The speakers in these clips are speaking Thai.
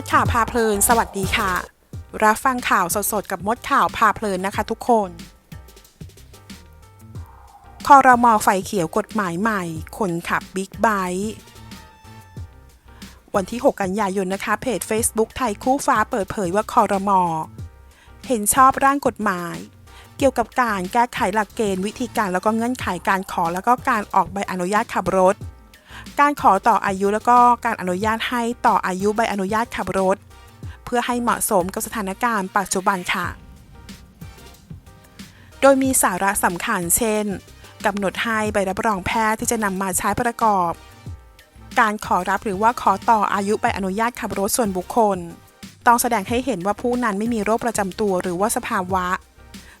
ดข่าวพาเพลิน สวัสดีค่ะ รับฟังข่าวสดๆ กับมดข่าวพาเพลินนะคะทุกคน คอรมอไฟเขียวกฎหมายใหม่ คนขับบิ๊กไบค์วันที่ 6 กันยายนนะคะ เพจ Facebook ไทยคู่ฟ้าเปิดเผยว่าคอรมอเห็นชอบร่างกฎหมาย เกี่ยวกับการแก้ไขหลักเกณฑ์วิธีการแล้วก็เงื่อนไขการขอแล้วก็การออกใบอนุญาตขับรถ การขอต่ออายุแล้วก็การอนุญาตให้ต่ออายุใบอนุญาตขับรถ เพื่อให้เหมาะสมกับสถานการณ์ปัจจุบันค่ะ โดยมีสาระสำคัญเช่นกำหนดให้ใบรับรองแพทย์ที่จะนำมาใช้ประกอบ การขอรับหรือว่าขอต่ออายุใบอนุญาตขับรถส่วนบุคคล ต้องแสดงให้เห็นว่าผู้นั้นไม่มีโรคประจำตัวหรือว่าสภาวะ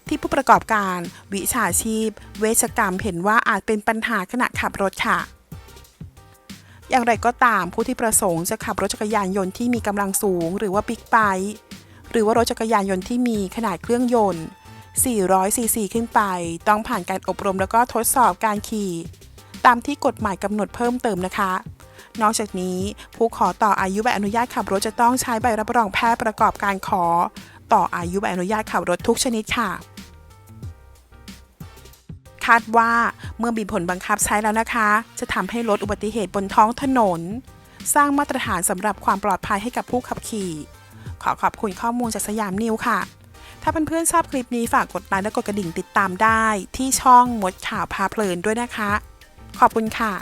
ที่ผู้ประกอบการ วิชาชีพ เวชกรรมเห็นว่าอาจเป็นปัญหาขณะขับรถค่ะ อย่างไรก็ตามผู้ที่ประสงค์จะขับรถจักรยานยนต์ที่มีกำลังสูง หรือว่าบิ๊กไบค์หรือว่ารถจักรยานยนต์ที่มีขนาดเครื่องยนต์ 400 ซีซีขึ้นไป ต้องผ่านการอบรมแล้วก็ทดสอบการขี่ ตามที่กฎหมายกำหนดเพิ่มเติมนะคะ นอกจากนี้ผู้ขอต่ออายุใบอนุญาตขับรถจะต้องใช้ใบรับรองแพทย์ประกอบการขอ ต่ออายุใบอนุญาตขับรถทุกชนิดค่ะาดว่าเมื่อมีผลบังคับใช้แล้วนะคะ จะทำให้ลดอุบัติเหตุบนท้องถนน สร้างมาตรฐานสำหรับความปลอดภัยให้กับผู้ขับขี่ ขอขอบคุณข้อมูลจากสยามนิวค่ะ ถ้าเพื่อนๆชอบคลิปนี้ฝากกดไลค์และกดกระดิ่งติดตามได้ ที่ช่องมดข่าวพาเพลินด้วยนะคะ ขอบคุณค่ะ